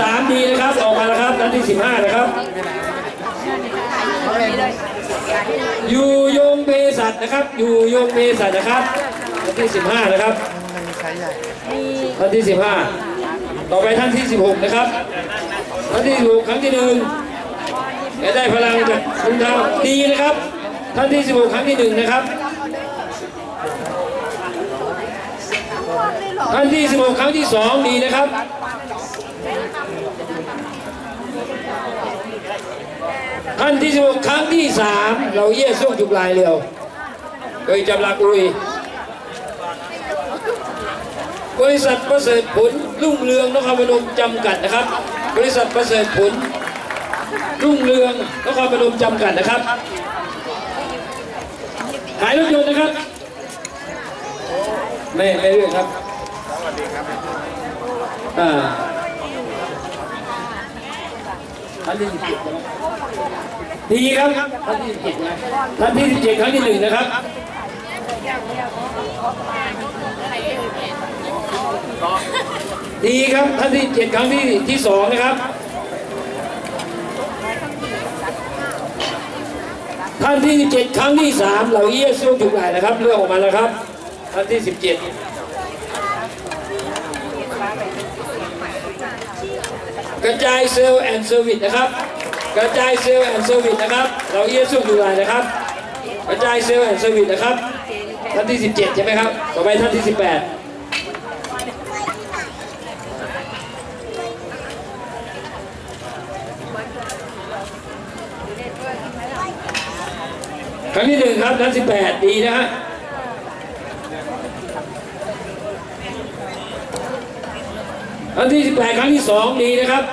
สามดีนะครับ ออกมาแล้วครับท่านที่สิบห้านะครับอยู่ยงเภสัชนะครับ อยู่ยงเภสัชนะครับท่านที่สิบห้านะครับท่านที่สิบห้าต่อไปท่านที่สิบหกนะครับท่านที่สิบหกครั้งที่หนึ่งจะได้พลังจากคุณเท้าดีนะครับ ท่านที่สิบหกครั้งที่หนึ่งนะครับท่านที่ 16 ครั้งที่ 2 ดีนะครับ ท่านที่16ครั้งที่3เราเยี่ยส่วงจุกลายเร็วโดยจำหลักอุยบริษัทประเสริฐผลรุ่งเรืองนครพนมจำกัดนะครับ บริษัทประเสริฐผลรุ่งเรืองนครพนมจำกัดนะครับขายรถยนต์นะครับไม่ไม่เรื่องครับอ่า ท่านที่สิบเจ็ดดีครับท่านที่สิบเจ็ดนะท่านที่สิบเจ็ดครั้งที่หนึ่งนะครับดีครับท่านที่เจ็ดครั้งที่ที่สองนะครับ ท่านที่เจ็ดครั้งที่สามเหล่าเยี่ยสู้ถูกหลนะครับเลือกออกมาแล้วครับ ท่านที่สิบเจ็ด กระจายเซลล์แอนด์เซอร์วิสนะครับ กระจายเซลล์แอนด์เซอร์วิสนะครับ เราเยี่ยสุอยู่ไหนนะครับ กระจายเซลล์แอนด์เซอร์วิสนะครับ ท่านที่ 17 ใช่ไหมครับ ต่อไปท่านที่ 18ครั้งที่หนึ่งครับท่าน18ดีนะฮะ อันที่ 18 ครั้งที่ 2 ดีนะครับ